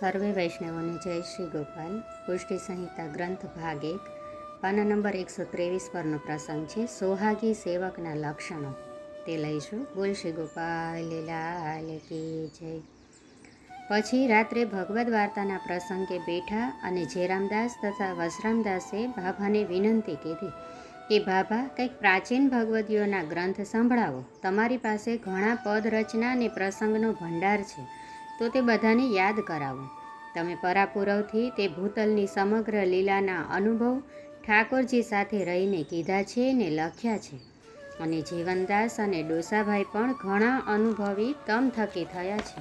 સર્વે વૈષ્ણવોને જય શ્રી ગોપાલ. પુષ્ટિ સંહિતા ગ્રંથ ભાગ એક, પાના નંબર એકસો ત્રેવીસ પરનો પ્રસંગ છે. સોહાગી સેવકના લક્ષણો. તે લઈશું બોલ શ્રી ગોપાલ, લાલ કી જય. પછી રાત્રે ભગવદ્ વાર્તાના પ્રસંગે બેઠા અને જેરામદાસ તથા વસરામદાસે બાભાને વિનંતી કીધી કે ભાભા કંઈક પ્રાચીન ભગવદીઓના ગ્રંથ સંભળાવો. તમારી પાસે ઘણા પદ રચના અને પ્રસંગનો ભંડાર છે. તો તે બધાને યાદ કરાવો. તમે પરાપુરવથી તે ભૂતલની સમગ્ર લીલાના અનુભવ ઠાકોરજી સાથે રહીને કીધા છે ને લખ્યા છે. અને જીવનદાસ અને ડોસાભાઈ પણ ઘણા અનુભવી તમ થકી થયા છે.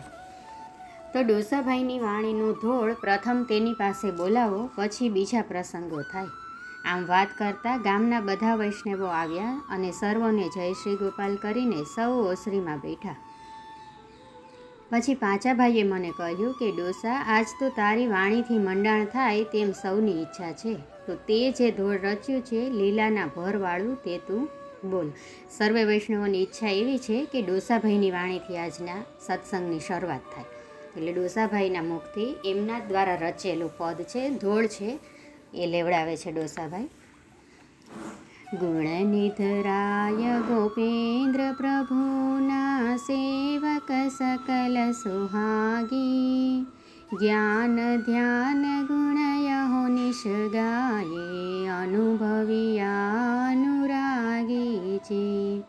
તો ડોસાભાઈની વાણીનું ધોળ પ્રથમ તેની પાસે બોલાવો, પછી બીજા પ્રસંગો થાય. આમ વાત કરતાં ગામના બધા વૈષ્ણવો આવ્યા અને સર્વોને જય શ્રી ગોપાલ કરીને સૌ ઓસરીમાં બેઠા. પછી પાંચા ભાઈએ મને કહ્યું કે, ડોસા, આજ તો તારી વાણીથી મંડાણ થાય તેમ સૌની ઈચ્છા છે. તો તે જે ધોળ રચ્યું છે, લીલાના ભરવાળું તે તું બોલ. સર્વે વૈષ્ણવોની ઈચ્છા એવી છે કે, ડોસાભાઈની વાણીથી આજના સત્સંગની શરૂઆત થાય. એટલે ડોસાભાઈના મુખથી એમના દ્વારા રચેલું પદ છે, ધોળ છે, એ લેવડાવે છે ડોસાભાઈ. ગુણનિધરાય ગોપેન્દ્ર પ્રભુના सेवकसकलसुहागी। ज्ञानध्यानगुणयहोनिशगायी अनुभव्यानुरागीजे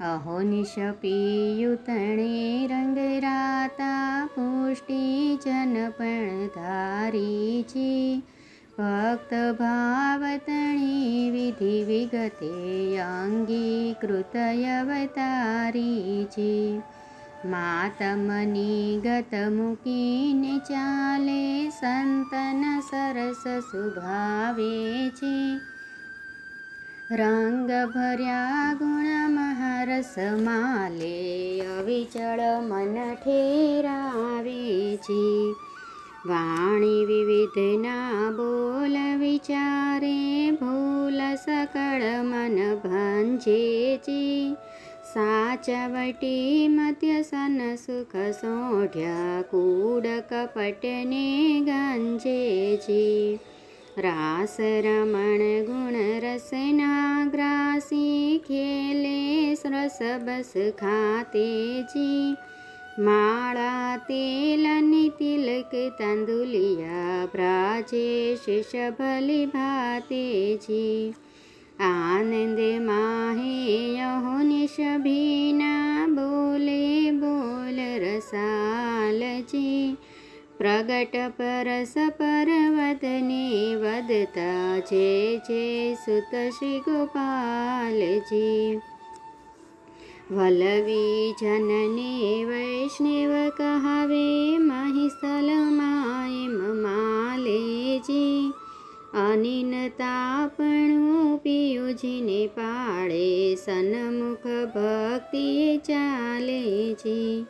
अहो निशपि युतणे रङ्गराता पोष्टि च नारीजी ભક્ત ભાવતણી વિધિ વિગતે અંગીકૃતયવતારી છે. માતમની ગત મૂકીને ચાલે સંતન સરસ સુભાવે છે. રંગ ભર્યા ગુણ મહારસ માલે અવિચળ મન ઠેરાવે છે. વાણી વિવિધના બોલ વિચારે, ભૂલ સકળ મન ભંજે છે. સાચવટી મત્ય સન સુખ સોઢ્યા કૂડ કપટને ગંજે છે. રાસ રમણ ગુણ રસના ગ્રાસી ખેલે સરસ બસ ખાતે જી માળા તેલની તિલક તંદુલિયા પ્રાચે શિષભલી ભાતે જી. આનંદ માહે યહો નિષભીના બોલે બોલ રસાલજી પ્રગટ પરસ પર્વતને વદતા છે જે સુત શ્રી ગોપાલજી વલ્લવી જનને વૈષ્ણવ કહાવે મહિસલ એમ માલેજી અનિનતાપણું પિયુજીને પાડે સન્મુખ ભક્તિ ચાલે છે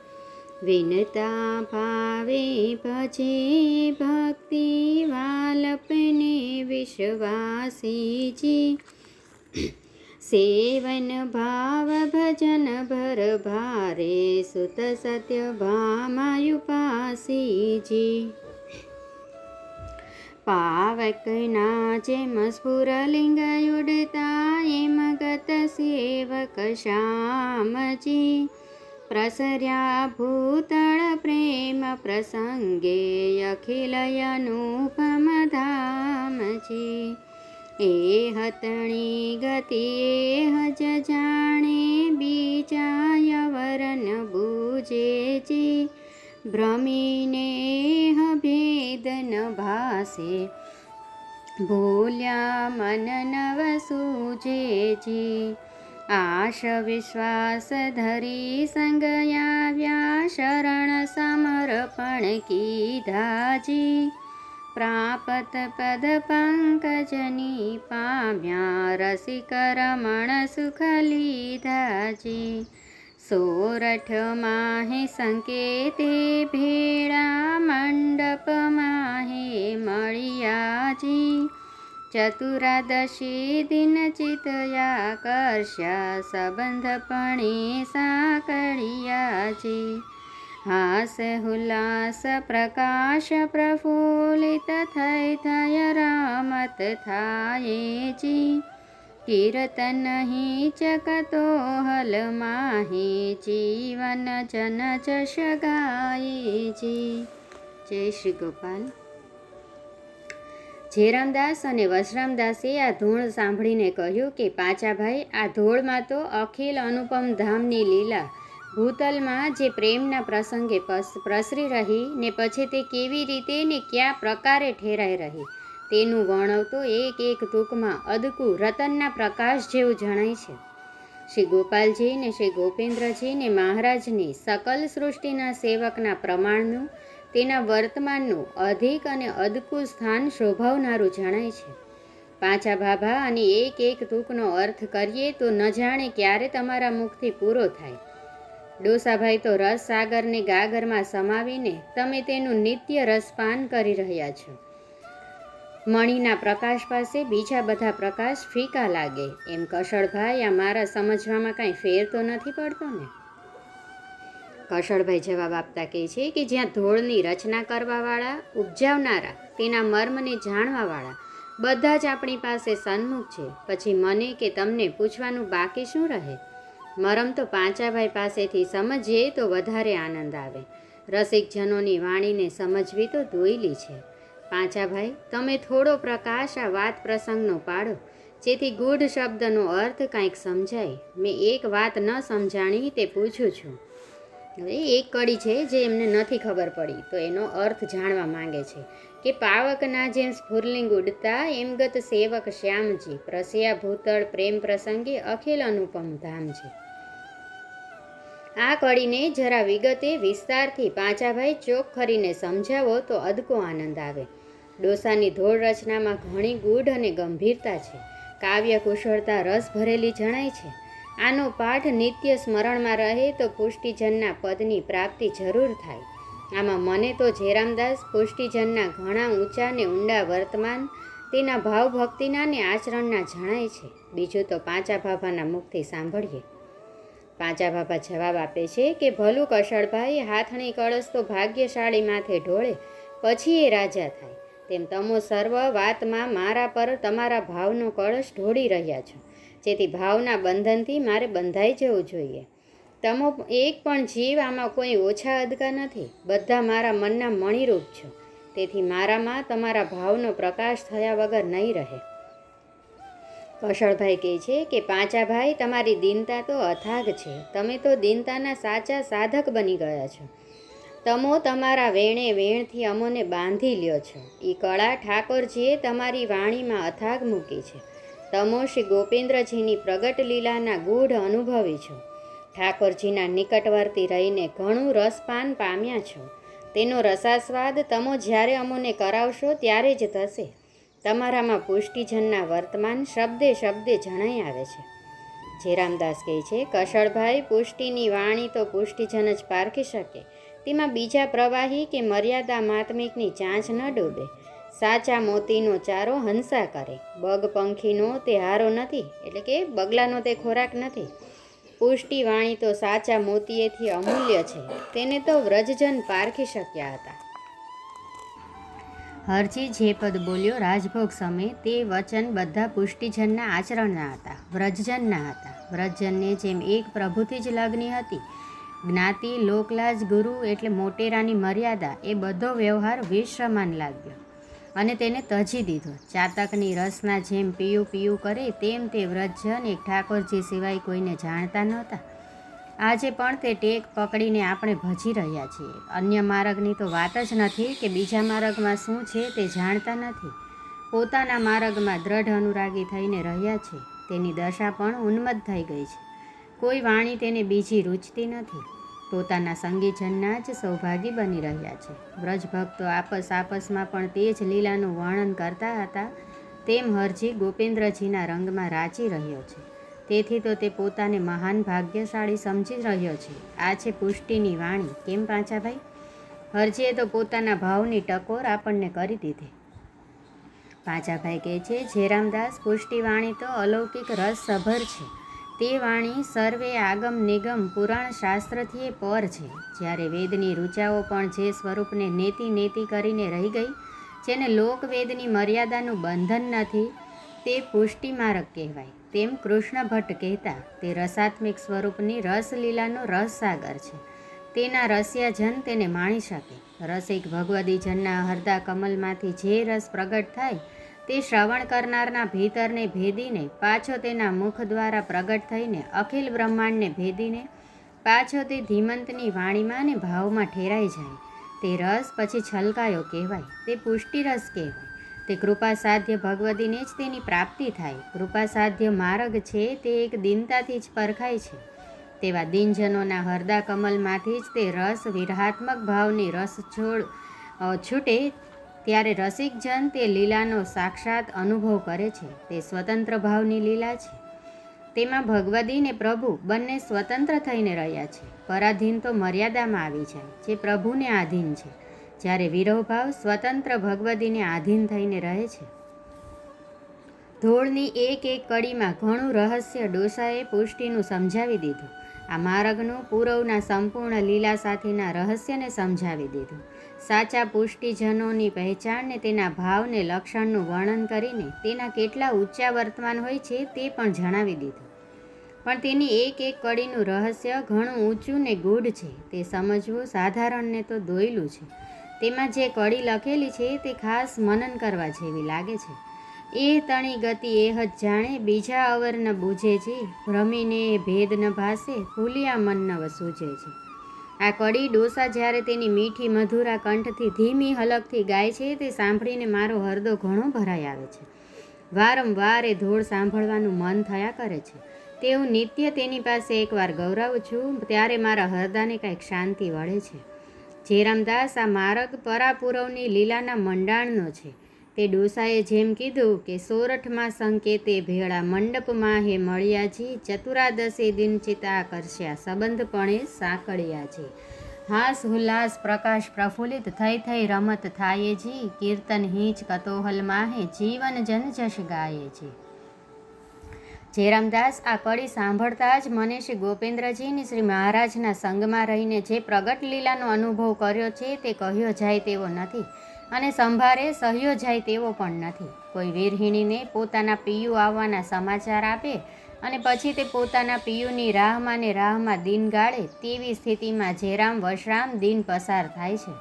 વિનતા ભાવે ભજે, ભક્તિ વાલપને વિશ્વાસીજી. સેવન ભાવ ભજન ભર ભારે સુત સત્ય ભામાયુપાસીજી પાવકના જેમ સ્ફુરલિંગ ઉડતા એમ ગત સેવક શ્યામજી પ્રસર્યા ભૂતળ પ્રેમ પ્રસંગે અખિલયનુપમ ધામજી એ હતણી ગતિ હજ જાણે બીજા વરન બૂજેજી ભ્રમીને ભેદન ભાસે, ભૂલ્યા મન નવ સૂજેજી આશ વિશ્વાસ ધરી સંગયાવ્યા શરણ સમર્પણ કીધાજી प्रापतपदपङ्कजनीपाम्या पाव्या रसिकरमणसुखलिधाजे सोरठमाहि सङ्केते भेडामण्डपमाहि मर्याजि चतुर्दशीदिनचितायाकर्ष सबन्धपणि सा कर्याजे હાસ હુલ્લાસ પ્રકાશ પ્રફુલ્લિત થઈ થય રામત થાય જી. કીર્તન હિ ચકતો હલ માહી જીવન જન જશ ગાય જી. જય શ્રી ગોપાલ. જેરામદાસ અને વશરામદાસે આ ધૂળ સાંભળીને કહ્યું કે પાચાભાઈ આ ધોળમાં તો અખિલ અનુપમ ધામની લીલા ભૂતલમાં જે પ્રેમના પ્રસંગે પ્રસરી રહી ને પછી તે કેવી રીતે ને કયા પ્રકારે ઠેરાઈ રહી, તેનું વર્ણવતો એક એક ટૂંકમાં અદકું રતનના પ્રકાશ જેવું જણાય છે. શ્રી ગોપાલજી ને શ્રી ગોપેન્દ્રજી ને મહારાજની સકલ સૃષ્ટિના સેવકના પ્રમાણનું, તેના વર્તમાનનું અધિક અને અદકું સ્થાન શોભાવનારું જણાય છે. પાછા ભાભા અને એક એક ટૂંકનો અર્થ કરીએ તો ન જાણે ક્યારે તમારા મુખથી પૂરો થાય. ડોસાભાઈ તો રસ સાગરને ગાગરમાં સમાવીને તમે તેનું નિત્ય રસપાન કરી રહ્યા છો. મણીના પ્રકાશ પાસે બીજા બધા પ્રકાશ ફીકા લાગે. એમ કશળભાઈ, આ મારા સમજવામાં કાંઈ ફેર તો નથી પડતો ને? કશળભાઈ જવાબ આપતા કહે છે કે જ્યાં ધોળની રચના કરવાવાળા, ઉપજાવનારા, તેના મર્મને જાણવાવાળા બધા જ આપણી પાસે સન્મુખ છે. પછી મને કે તમને પૂછવાનું બાકી શું રહે? મરમ તો પાંચાભાઈ પાસેથી સમજીએ તો વધારે આનંદ આવે. રસિકજનોની વાણીને સમજવી તો દોયલી છે. પાંચાભાઈ, તમે થોડો પ્રકાશ આ વાત પ્રસંગનો પાડો. જેથી ગૂઢ શબ્દનો અર્થ કાંઈક સમજાય. મેં એક વાત ન સમજાણી તે પૂછું છું. હવે એક કડી છે જે એમને નથી ખબર પડી, તો એનો અર્થ જાણવા માંગે છે કે પાવકના જેમ સ્ફુરલિંગ ઉડતા એમગત સેવક શ્યામજી, પ્રસયા ભૂતળ પ્રેમ પ્રસંગે અખિલ અનુપમ ધામ છે. આ કડીને જરા વિગતે વિસ્તારથી પાંચાભાઈ ચોક ખરીને સમજાવો તો અદકો આનંદ આવે. ડોસાની ધોળ રચનામાં ઘણી ગૂઢ અને ગંભીરતા છે. કાવ્ય કુશળતા રસ ભરેલી જણાય છે. આનો પાઠ નિત્ય સ્મરણમાં રહે તો પુષ્ટિજનના પદની પ્રાપ્તિ જરૂર થાય. આમાં મને તો જેરામદાસ પુષ્ટિજનના ઘણા ઊંચા ને ઊંડા વર્તમાન, તેના ભાવભક્તિના ને આચરણના જણાય છે. બીજું તો પાંચા ભાભાના મુખથી સાંભળીએ. પાંચા બાબા જવાબ આપે છે કે ભલું કશળભાઈ હાથણી કળશ તો ભાગ્યશાળી માથે ઢોળે, પછી એ રાજા થાય. તેમ તમો સર્વ વાતમાં મારા પર તમારા ભાવનો કળશ ઢોળી રહ્યા છો. જેથી ભાવના બંધનથી મારે બંધાઈ જવું જોઈએ. તમો એક પણ જીવ આમાં કોઈ ઓછા અદકા નથી. બધા મારા મનના મણિરૂપ છો. તેથી મારામાં તમારા ભાવનો પ્રકાશ થયા વગર નહીં રહે. કૌશળભાઈ કહે છે કે, પાંચા ભાઈ, તમારી દીનતા તો અથાગ છે. તમે તો દીનતાના સાચા સાધક બની ગયા છો. તમો તમારા વેણે વેણથી અમોને બાંધી લ્યો છો. એ કળા ઠાકોરજીએ તમારી વાણીમાં અથાગ મૂકી છે. તમો શ્રી ગોપેન્દ્રજીની પ્રગટ લીલાના ગૂઢ અનુભવી છો. ઠાકોરજીના નિકટવર્તી રહીને ઘણું રસપાન પામ્યા છો. તેનો રસાસ્વાદ તમો જ્યારે અમોને કરાવશો ત્યારે જ થશે. તમારામાં પુષ્ટિજનના વર્તમાન શબ્દે શબ્દે જણાઈ આવે છે. જેરામદાસ કહે છે, કશળભાઈ, પુષ્ટિની વાણી તો પુષ્ટિજન જ પારખી શકે. તેમાં બીજા પ્રવાહી કે મર્યાદા માત્મિકની ચાંચ ન ડૂબે. સાચા મોતીનો ચારો હંસા કરે. બગ પંખીનો તે હારો નથી, એટલે કે બગલાનો તે ખોરાક નથી. પુષ્ટિ વાણી તો સાચા મોતીએથી અમૂલ્ય છે. તેને તો વ્રજજન પારખી શક્યા હતા. હરજી જે પદ બોલ્યો રાજભોગ સમયે, તે વચન બધા પુષ્ટિજનના આચરણના હતા, વ્રજજનના હતા. વ્રજજનને જેમ એક પ્રભુથી જ લગ્ની હતી. જ્ઞાતિ, લોકલાજ, ગુરુ એટલે મોટેરાની મર્યાદા એ બધો વ્યવહાર વિશ્રમાન લાગ્યો. અને તેને તજી દીધો. ચાતકની રસના જેમ પીયું પીયું કરે તેમ તે વ્રજજન એક ઠાકોરજી સિવાય કોઈને જાણતા નહોતા. આજે પણ તે ટેક પકડીને આપણે ભજી રહ્યા છીએ. અન્ય માર્ગની તો વાત જ નથી કે બીજા માર્ગમાં શું છે તે જાણતા નથી. પોતાના માર્ગમાં દ્રઢ અનુરાગી થઈને રહ્યા છે. તેની દશા પણ ઉન્મત્ત થઈ ગઈ છે. કોઈ વાણી તેને બીજી રૂચતી નથી. પોતાના સંગીજનના જ સૌભાગી બની રહ્યા છે. વ્રજભક્તો આપસ આપસમાં પણ તે જ લીલાનું વર્ણન કરતા હતા તેમ હરજી ગોપેન્દ્રજીના રંગમાં રાચી રહ્યો છે. તેથી તો તે પોતાને મહાન ભાગ્યશાળી સમજી રહ્યો છે. આ છે પુષ્ટિની વાણી. કેમ પાંચાભાઈ? હરજીએ તો પોતાના ભાવની ટકોર આપણને કરી દીધી. પાંચાભાઈ કહે છે જેરામદાસ પુષ્ટિવાણી તો અલૌકિક રસસભર છે. તે વાણી સર્વે આગમ નિગમ પુરાણ શાસ્ત્રથી પર છે. જ્યારે વેદની ઋચાઓ પણ જે સ્વરૂપને નેતિ નેતિ કરીને રહી ગઈ, જેને લોકવેદની મર્યાદાનું બંધન નથી, તે પુષ્ટિમારક કહેવાય. તેમ કૃષ્ણ ભટ્ટ કહેતા, તે રસાત્મિક સ્વરૂપની રસલીલાનો રસસાગર છે. તેના રસ્યાજન તેને માણી શકે. રસિક ભગવદીજનના હરદા કમલમાંથી જે રસ પ્રગટ થાય, તે શ્રવણ કરનારના ભીતરને ભેદીને, પાછો તેના મુખ દ્વારા પ્રગટ થઈને, અખિલ બ્રહ્માંડને ભેદીને, પાછો તે ધીમંતની વાણીમાં અને ભાવમાં ઠેરાઈ જાય. તે રસ પછી છલકાયો કહેવાય. તે પુષ્ટિરસ કહેવાય. તે કૃપા સાધ્ય ભગવતીને જ તેની પ્રાપ્તિ થાય. કૃપા સાધ્ય માર્ગ છે તે એક દિનતાથી જ પરખાય છે. તેવા દિનજનોના હરદા કમલમાંથી જ તે રસ વિરહાત્મક ભાવની રસ છોડ છૂટે ત્યારે રસિકજન તે લીલાનો સાક્ષાત અનુભવ કરે છે. તે સ્વતંત્ર ભાવની લીલા છે. તેમાં ભગવદી ને પ્રભુ બંને સ્વતંત્ર થઈને રહ્યા છે. પરાધીન તો મર્યાદામાં આવી જાય, જે પ્રભુને આધીન છે. જ્યારે વિરહભાવ સ્વતંત્ર ભગવદીને આધીન થઈને રહે છે. ધોળની એક એક કડીમાં ઘણું રહસ્ય ડોસાએ પુષ્ટિનું સમજાવી દીધું. આ માર્ગનું પૂરવના સંપૂર્ણ લીલા સાથેના રહસ્યને સમજાવી દીધું. સાચા પુષ્ટિજનોની પહેચાણને તેના ભાવને લક્ષણનું વર્ણન કરીને તેના કેટલા ઊંચા વર્તમાન હોય છે તે પણ જણાવી દીધું. પણ તેની એક એક કડીનું રહસ્ય ઘણું ઊંચું ને ગૂઢ છે. તે સમજવું સાધારણને તો દોયલું છે. તેમાં જે કડી લખેલી છે તે ખાસ મનન કરવા જેવી લાગે છે. એ તણી ગતિ એ જ જાણે બીજા અવર ન બૂਝે છે ભ્રમીને ભેદ ન ભાસે ભૂલિયા મન ન વસૂજે છે. આ કડી ડોસા જ્યારે તેની મીઠી મધુરા કંઠથી ધીમી હલકથી ગાય છે, તે સાંભળીને મારો હરદો ઘણો ભરાઈ આવે છે. વારંવાર એ ધોળ સાંભળવાનું મન થયા કરે છે. તે હું નિત્ય તેની પાસે એકવાર ગૌરવું છું, ત્યારે મારા હરદાને કંઈક શાંતિ વળે છે. જેરામદાસ આ માર્ગ પરાપુરવની લીલાના મંડાણનો છે. તે ડોસાએ જેમ કીધું કે સોરઠમાં સંકેતે ભેળા મંડપમાં હે મળ્યાજી, ચતુરાદશે દિન ચિતા કરશ્યા સંબંધપણે સાંકળ્યા છે. હાસ હુલ્લાસ પ્રકાશ પ્રફુલ્લિત થઈ થઈ રમત થાય જી, કીર્તન હિંચ કતોહલ માહે જીવન જન જશ ગાયે જી જયરામદાસ આ કડી સાંભળતા જ મને શ્રી ગોપેન્દ્રજીની શ્રી મહારાજના સંગમાં રહીને જે પ્રગટ લીલાનો અનુભવ કર્યો છે તે કહ્યો જાય તેવો નથી અને સંભારે સહ્યો જાય તેવો પણ નથી. કોઈ વીરહિણીને પોતાના પિયુ આવવાના સમાચાર આપે અને પછી તે પોતાના પિયુની રાહમાં ને રાહમાં દિન ગાળે તેવી સ્થિતિમાં જેરામ વશરામ દિન પસાર થાય છે.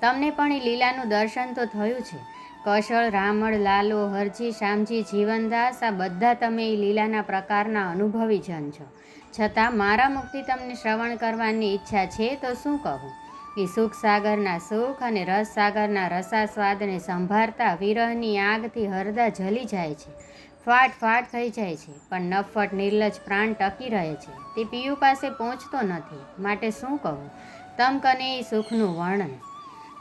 તમને પણ એ લીલાનું દર્શન તો થયું છે. કૌશળ, રામળ, લાલો, હરજી શ્યામજી જીવનદાસ, આ બધા તમે એ લીલાના પ્રકારના અનુભવી જન છો. છતાં મારા મુક્તિ તમને શ્રવણ કરવાની ઈચ્છા છે તો શું કહું? એ સુખ સાગરના સુખ અને રસ સાગરના રસાસ્વાદને સંભાળતા વિરહની આગથી હરદા જલી જાય છે. ફાટ ફાટ થઈ જાય છે, પણ નફટ, નિર્લજ પ્રાણ ટકી રહે છે. તે પિયુ પાસે પહોંચતો નથી. માટે શું કહું? તમ કને એ સુખનું વર્ણન.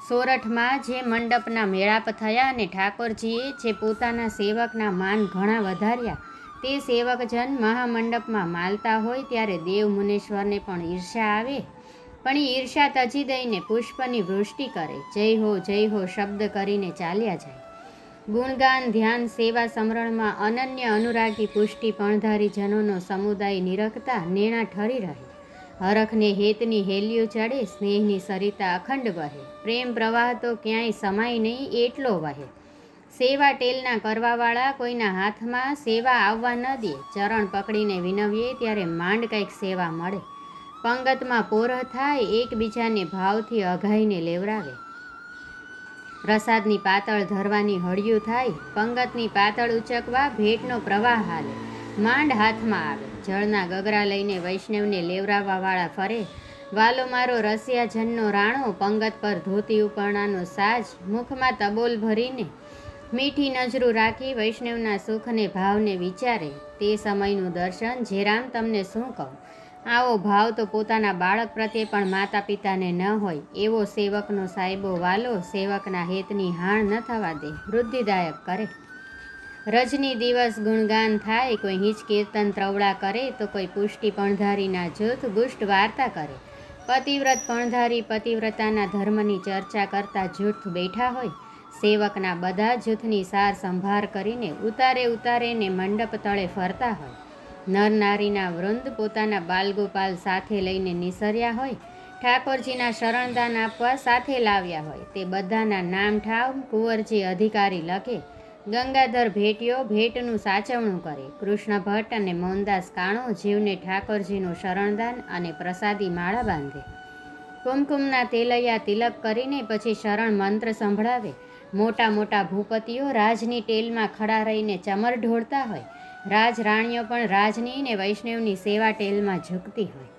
સોરઠમાં જે મંડપના મેળાપ થયા અને ઠાકોરજીએ જે પોતાના સેવકના માન ઘણા વધાર્યા, તે સેવકજન મહામંડપમાં માલતા હોય ત્યારે દેવ મુનેશ્વરને પણ ઈર્ષા આવે. પણ ઈર્ષા તજી દઈને પુષ્પની વૃષ્ટિ કરે, જય હો જય હો શબ્દ કરીને ચાલ્યા જાય. ગુણગાન, ધ્યાન, સેવા સમરણમાં અનન્ય અનુરાગી પુષ્ટિ પણધારી જનોનો સમુદાય નિરખતા નેણા ઠરી રહે. હરખને હેતની હેલ્યું ચડે, સ્નેહની સરિતા અખંડ વહે. પ્રેમ પ્રવાહ તો ક્યાંય સમાય નહીં, એટલો વહે. સેવા ટેલના કરવાવાળા કોઈના હાથમાં સેવા આવવા ન દે. ચરણ પકડીને વિનવીએ ત્યારે માંડ કંઈક સેવા મળે. પંગતમાં પોરહ થાય, એકબીજાને ભાવથી અઘાઈને લેવરાવે પ્રસાદની પાતળ ધરવાની હળિયું થાય, પંગતની પાતળ ઉચકવા ભેટનો પ્રવાહ હાલે. માંડ હાથમાં આવે. જળના ગગરા લઈને વૈષ્ણવને લેવરાવવાવાળા ફરે. વાલો મારો રસિયાજનનો રાણો, પંગત પર ધોતી ઉપરણાનો સાજ, મુખમાં તબોલ ભરીને મીઠી નજરું રાખી વૈષ્ણવના સુખને ભાવને વિચારે. તે સમયનું દર્શન જેરામ તમને શું કહું? આવો ભાવ તો પોતાના બાળક પ્રત્યે પણ માતા પિતાને ન હોય. એવો સેવકનો સાહેબો વાલો સેવકના હેતની હાણ ન થવા દે. વૃદ્ધિદાયક કરે. રજની દિવસ ગુણગાન થાય, કોઈ હિંચ કીર્તન ત્રવડા કરે, તો કોઈ પુષ્ટિ પણધારીના જૂથ ગુષ્ટ વાર્તા કરે. પતિવ્રત પણધારી પતિવ્રતાના ધર્મની ચર્ચા કરતા જૂથ બેઠા હોય. સેવકના બધા જૂથની સાર સંભાર કરીને ઉતારે ઉતારેને મંડપ તળે ફરતા હોય. નર નારીના વૃંદ પોતાના બાલગોપાલ સાથે લઈને નિસર્યા હોય. ઠાકોરજીના શરણદાન આપવા સાથે લાવ્યા હોય. તે બધાના નામ ઠાવ કુંવરજી અધિકારી લખે. ગંગાધર ભેટીઓ ભેટનું સાચવણું કરે. કૃષ્ણ ભટ્ટ અને મોહનદાસ કાણો જીવને ઠાકોરજીનું શરણદાન અને પ્રસાદી માળા બાંધે. કુમકુમના તેલૈયા તિલક કરીને પછી શરણ મંત્ર સંભળાવે. મોટા મોટા ભૂપતિઓ રાજની ટેલમાં ખડા રહીને ચમર ઢોળતા હોય. રાજ રાણીઓ પણ રાજની ને વૈષ્ણવની સેવા ટેલમાં ઝૂકતી હોય.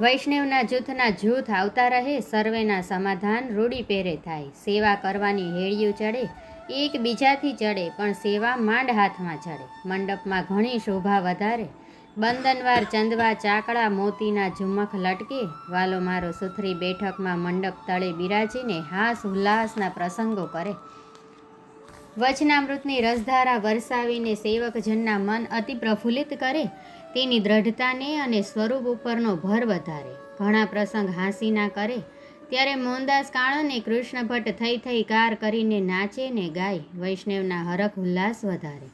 વૈષ્ણવના જૂથના જૂથ આવતા રહે, સર્વેના સમાધાન રૂડી પેરે થાય. સેવા કરવાની હેળિયું ચડે એક બીજાથી ચડે પણ સેવા માંડ હાથમાં ચડે મંડપમાં ઘણી શોભા વધારે. બંદનવાર ચંદવા ચાકડા મોતીના ઝુમખ લટકે. વાલો મારો સુથરી બેઠકમાં મંડપ તળે બિરાજીને હાસ ઉલ્લાસના પ્રસંગો કરે. વચનામૃતની રસધારા વરસાવીને સેવકજનના મન અતિ પ્રફુલ્લિત કરે. તેની દ્રઢતાને અને સ્વરૂપ ઉપરનો ભર વધારે. ઘણા પ્રસંગ હાંસીના કરે. ત્યારે મોહનદાસ કાળને કૃષ્ણ ભટ્ટ થઈ થઈ કાર કરીને નાચે ને ગાય. વૈષ્ણવના હરખ ઉલ્લાસ વધારે.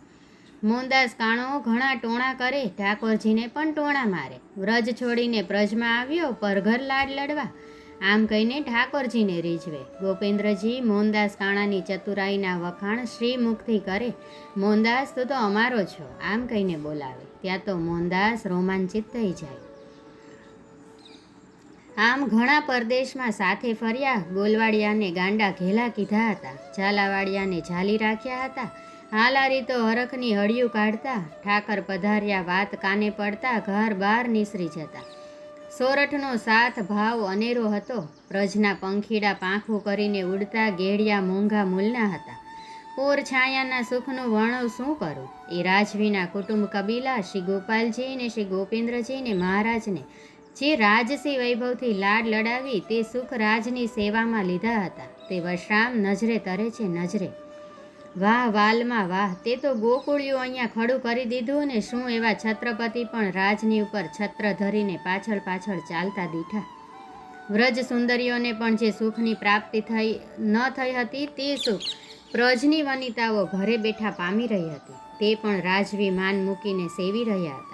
મોહનદાસ કાણો ઘણા ટોણા કરે, ઠાકોરજીને પણ ટોણા મારે. વ્રજ છોડીને પ્રજમાં આવ્યો પરઘર લાડ લડવા. આમ કહીને ઠાકોરજીને રીઝવે. ગોપેન્દ્રજી મોહનદાસ કાણાની ચતુરાઈના વખાણ શ્રીમુખથી કરે. મોહનદાસ, તું તો અમારો છો. આમ કહીને બોલાવે. ત્યાં તો મોહનદાસ રોમાંચિત થઈ જાય. આમ ઘણા પરદેશમાં સાથે ફર્યા, ગોલવાડિયાને ગાંડા ઘેલા કીધા હતા, ઝાલાવાડિયાને ઝાલી રાખ્યા હતા, હાલારી તો હરખની હળિયું કાઢતા, ઠાકર પધાર્યા વાત કાને પડતા, ઘર બહાર નીસરી જતા. સોરઠનો સાથ ભાવ અનેરો હતો, પ્રજના પંખીડા પાંખું કરીને ઉડતા ગેડિયા મોંઘા મૂલના હતા. પોર છાયાના સુખનું વર્ણવ શું કરું? એ રાજવીના કુટુંબ કબીલા, શ્રી ગોપાલજી ને શ્રી ગોપેન્દ્રજી મહારાજને જે રાજસી વૈભવથી લાડ લડાવી તે સુખ રાજની સેવામાં લીધા હતા. તે વશરામ નજરે તરે છે નજરે. વાહ, વાલમાં વાહ. તે તો ગોકુળિયું અહીંયા ખડું કરી દીધું ને શું એવા છત્રપતિ પણ રાજની ઉપર છત્ર ધરીને પાછળ પાછળ ચાલતા દીઠા વ્રજ સુંદરીઓને પણ જે સુખની પ્રાપ્તિ થઈ ન થઈ હતી, તે સુખ પ્રજની વનિતાઓ ઘરે બેઠા પામી રહી હતી. તે પણ રાજવી માન મૂકીને સેવી રહ્યા હતા.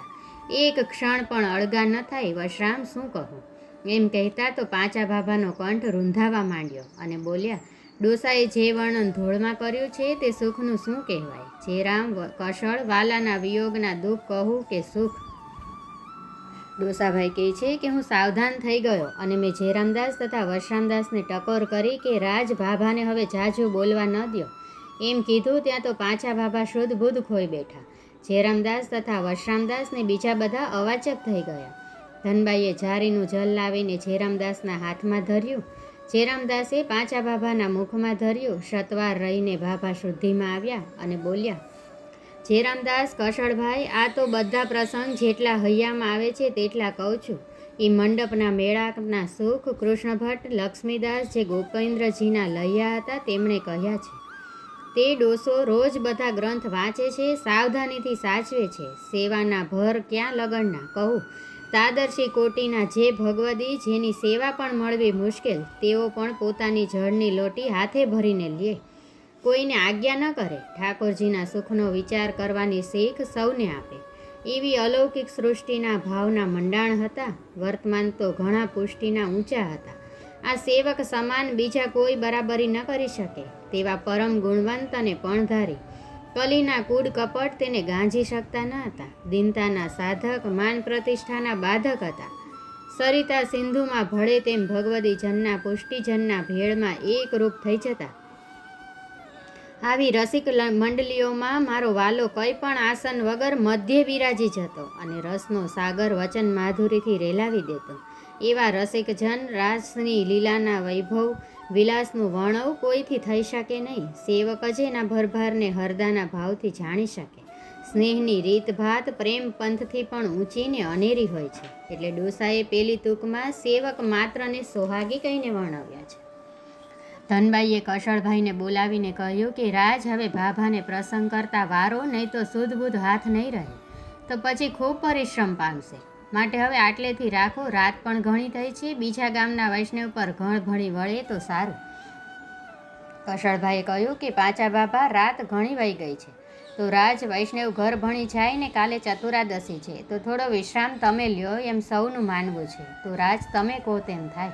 એક ક્ષણ પણ અળગા ન થાય વશરામ શું કહું? એમ કહેતા તો પાંચા બાબાનો કંઠ રૂંધાવા માંડ્યો અને બોલ્યા, ડોસાએ જે વર્ણન ધોળમાં કર્યું છે તે સુખનું શું કહેવાય? જે રામ કષળ વાલાના વિયોગના દુઃખ કહું કે સુખ? ડોસાભાઈ કહે છે કે હું સાવધાન થઈ ગયો અને મેં જેરામદાસ તથા વશરામદાસને ટકોર કરી કે રાજ ભાભાને હવે જાજુ બોલવા ન દો એમ કીધું ત્યાં તો પાંચા ભાભા શુદ્ધ બુદ્ધ ખોઈ બેઠા. જેરામદાસ તથા વશરામદાસને બીજા બધા અવાચક થઈ ગયા. ધનબાઈએ જારીનું જલ લાવીને જેરામદાસના હાથમાં ધર્યું. જેરામદાસે પાંચા બાભાના મુખમાં ધર્યું. સત્વાર રહીને બાભા શુદ્ધિમાં આવ્યા અને બોલ્યા જેરામદાસ કશળભાઈ, આ તો બધા પ્રસંગ જેટલા હૈયામાં આવે છે તેટલા કહું છું. એ મંડપના મેળાના સુખ કૃષ્ણ ભટ્ટ લક્ષ્મીદાસ જે ગોપેન્દ્રજીના લહ્યા હતા, તેમણે કહ્યા છે. તે ડોસો રોજ બધા ગ્રંથ વાંચે છે, સાવધાનીથી સાચવે છે. સેવાના ભર ક્યાં લગણના કહું. તાદર્શી કોટીના જે ભગવદી જેની સેવા પણ મળવી મુશ્કેલ, તેઓ પણ પોતાની જળની લોટી હાથે ભરીને લે. કોઈને આજ્ઞા ન કરે. ઠાકોરજીના સુખનો વિચાર કરવાની શીખ સૌને આપે. એવી અલૌકિક સૃષ્ટિના ભાવના મંડાણ હતા. વર્તમાન તો ઘણા પુષ્ટિના ઊંચા હતા. આ સેવક સમાન બીજા કોઈ બરાબરી ન કરી શકે, તેવા પરમ ગુણવંત અને પણધારી. કલીના કૂડ કપટ તેને ગાંજી શકતા ન હતા. દિનતાના સાધક, માન પ્રતિષ્ઠાના બાધક હતા. સરિતા સિંધુમાં ભળે તેમ ભગવદી જનના પુષ્ટિજનના ભેળમાં એકરૂપ થઈ જતા. આવી રસિક મંડળીઓમાં મારો વાલો કંઈ પણ આસન વગર મધ્ય વિરાજી જતો અને રસનો સાગર વચન માધુરીથી રેલાવી દેતો. એવા રસિક જન રાજની લીલાના વૈભવ, વિલાસનું વર્ણવ કોઈથી થઈ શકે નહીં. સેવક જ એના ભરભારને હરદાના ભાવથી જાણી શકે. સ્નેહની રીતભાત પ્રેમ પંથથી પણ ઊંચીને અનેરી હોય છે. એટલે ડોસાએ પેલી તૂકમાં સેવક માત્રને સોહાગી કહીને વર્ણવ્યા છે. ધનબાઈએ કશળભાઈને બોલાવીને કહ્યું કે, રાજ, હવે ભાભાને પ્રસંગ કરતા વારો, નહીં તો સુધબુધ હાથ નહીં રહે. તો પછી ખૂબ પરિશ્રમ પામશે. માટે હવે આટલેથી રાખો, રાત પણ ઘણી થઈ છે. બીજા ગામના વૈષ્ણવ પર ઘણ ઘણી વળે તો સારું. કશળભાઈએ કહ્યું કે, પાછા બાબા રાત ઘણી વહી ગઈ છે. તો રાજ, વૈષ્ણવ ઘર ભણી જાય ને કાલે ચતુરાદશી છે. તો થોડો વિશ્રામ તમે લ્યો, એમ સૌનું માનવું છે. તો રાજ, તમે કહો તેમ થાય.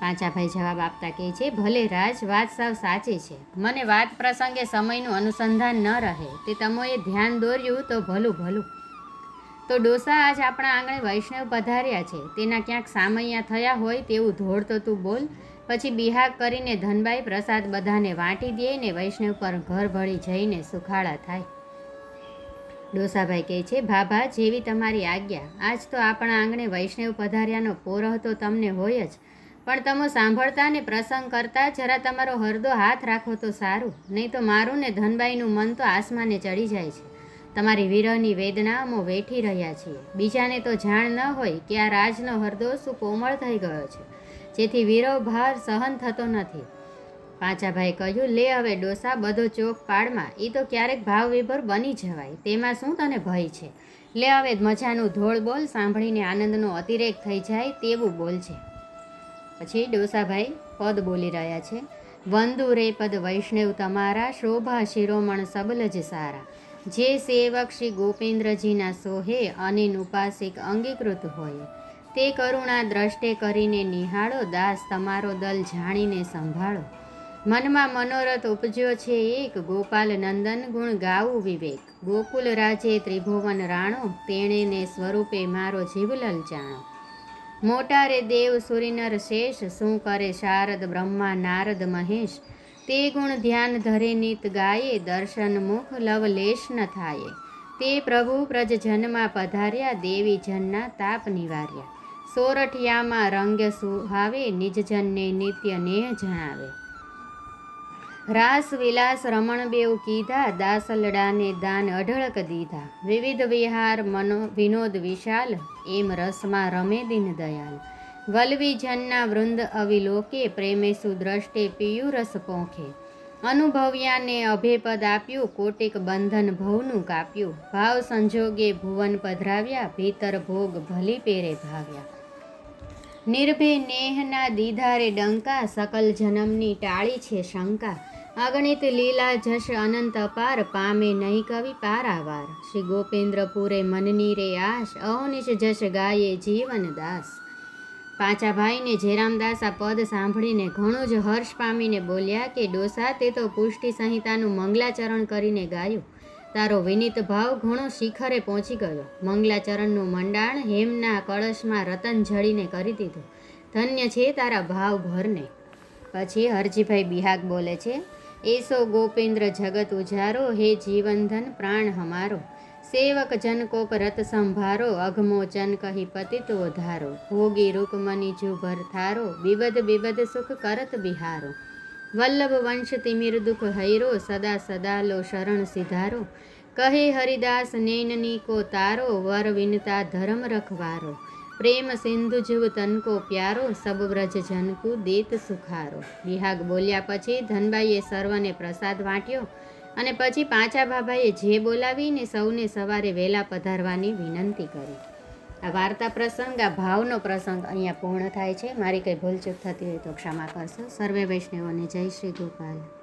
પાંચાભાઈ જવાબ આપતા કહે છે, ભલે રાજ, વાત સાવ સાચી છે. મને વાત પ્રસંગે સમયનું અનુસંધાન ન રહે. તે તમોએ ધ્યાન દોર્યું તો ભલું ભલું. તો ડોસા આજ આપણા આંગણે વૈષ્ણવ પધાર્યા છે. તેના ક્યાંક સામૈયા થયા હોય તેવું ધોળતો તું બોલ. પછી બિહાગ કરીને ધનબાઈ પ્રસાદ બધાને વાંટી દે ને વૈષ્ણવ પર ઘર ભળી જઈને સુખાળા થાય. ડોસાભાઈ કહે છે, ભાભા, જેવી તમારી આજ્ઞા. આજ તો આપણા આંગણે વૈષ્ણવ પધાર્યાનો પોરહ તો તમને હોય જ. પણ તમે સાંભળતા ને પ્રસંગ કરતા જરા તમારો હરદો હાથ રાખો તો સારું. નહીં તો મારું ને ધનબાઈનું મન તો આસમાને ચડી જાય છે. તમારી વિરહની વેદના અમો વેઠી રહ્યા છીએ બીજાને તો જાણ ન હોય કે આ રાજનો હરદો શું કોમળ થઈ ગયો છે. જેથી વિરહ ભાર સહન થતો નથી. પાંચાભાઈ કહ્યું, લે હવે ડોસા, બધો ચોક પાડમાં. એ તો ક્યારેક ભાવ વિભર બની જવાય. તેમાં શું તને ભય છે? લે હવે મજાનું ધોળ બોલ સાંભળીને આનંદનો અતિરેક થઈ જાય તેવું બોલ છે પછી ડોસાભાઈ પદ બોલી રહ્યા છે. વંદુ રે પદ વૈષ્ણવ તમારા, શોભા શિરોમણ સબલજ સારા. જે સેવક શ્રી ગોપેન્દ્રજીના સોહે અને ઉપાસિક અંગીકૃત હોય. તે કરુણા દ્રષ્ટે કરીને નિહાળો, દાસ તમારો દલ જાણીને સંભાળો. મનમાં મનોરથ ઉપજ્યો છે એક, ગોપાલ નંદન ગુણ ગાવું વિવેક. ગોકુલ રાજે ત્રિભુવન રાણો તેણે સ્વરૂપે મારો જીવલલ લલચાણો મોટા રે દેવ સુરીનર શેષ, શું કરે શારદ, બ્રહ્મા, નારદ, મહેશ? તે ગુણ ધ્યાન ધરે નિત ગાયે, દર્શન મુખ લવલેશ ન થાય. તે પ્રભુ પ્રજજનમાં પધાર્યા, દેવી જનના તાપ નિવાર્યા. સોરઠિયામાં રંગ સુહાવે નિજજનને નિત્ય નેહ જણાવે. રાસ, વિલાસ, રમણ બેવ કીધા દાસલડાને દાન અઢળક દીધા. વિવિધ વિહાર, મનો, વિનોદ વિશાલ, એમ રસમાં રમે દિન દયાલ. વલવી જનના વૃંદ અવિલોકે, પ્રેમે સુદ્રષ્ટે પિયુ રસ પોંખે. અનુભવ્યાને અભેપદ આપ્યું, કોટિક બંધન ભવનું કાપ્યું. ભાવ સંજોગે ભુવન પધરાવ્યા, ભીતર ભોગ ભલી પેરે ભાવ્યા. નિર્ભે નેહના દીધારે ડંકા, સકલ જન્મની ટાળી છે શંકા. અગણિત લીલા જશ અનંત અપાર પામે નહીં કવિ પારાવાર શ્રી ગોપેન્દ્રપુરે મનની રે આશ અહોનિશ જશ ગાયે જીવન દાસ પાંચા ભાઈને જેરામદાસ આ પદ સાંભળીને ઘણું જ હર્ષ પામીને બોલ્યા કે, ડોસા, તે તો પુષ્ટિ સંહિતાનું મંગલાચરણ કરીને ગાયું. તારો વિનિત ભાવ ઘણો શિખરે પહોંચી ગયો. મંગલાચરણનું મંડાણ હેમના કળશમાં રતન જડીને કરી દીધું. ધન્ય છે તારા ભાવ ભરને પછી હરજીભાઈ બિહાગ બોલે છે એસો ગોપેન્દ્ર જગત ઉજારો, હે જીવનધન પ્રાણ હમારો. સેવક જન કોપ રત સંભારો અઘમોચન કહી પતિત ધારો. ભોગી રૂકમની જુભર થારો, બિબદ બિબદ સુખ કરત બિહારો. વલ્લભ વંશ તિમિર દુઃખ હૈરો, સદા સદા લો શરણ સિધારો. કહે હરિદાસ, નૈનની કો તારો, વર વિનતા ધર્મ રખવારો. પ્રેમ સિંધુ જીવ તનકો પ્યારો, સબ વ્રજ જનકુ દેત સુખારો. વિહાગ બોલ્યા પછી ધનબાઈએ સર્વને પ્રસાદ વાંટ્યો અને પછી પાંચા બાબાએ જે બોલાવીને સૌને સવારે વહેલા પધારવાની વિનંતી કરી. આ વાર્તા પ્રસંગ, આ ભાવનો પ્રસંગ અહીંયા પૂર્ણ થાય છે. મારી કંઈ ભૂલચૂક થતી હોય તો ક્ષમા કરશો. સર્વે વૈષ્ણવોને જય શ્રી ગોપાલ.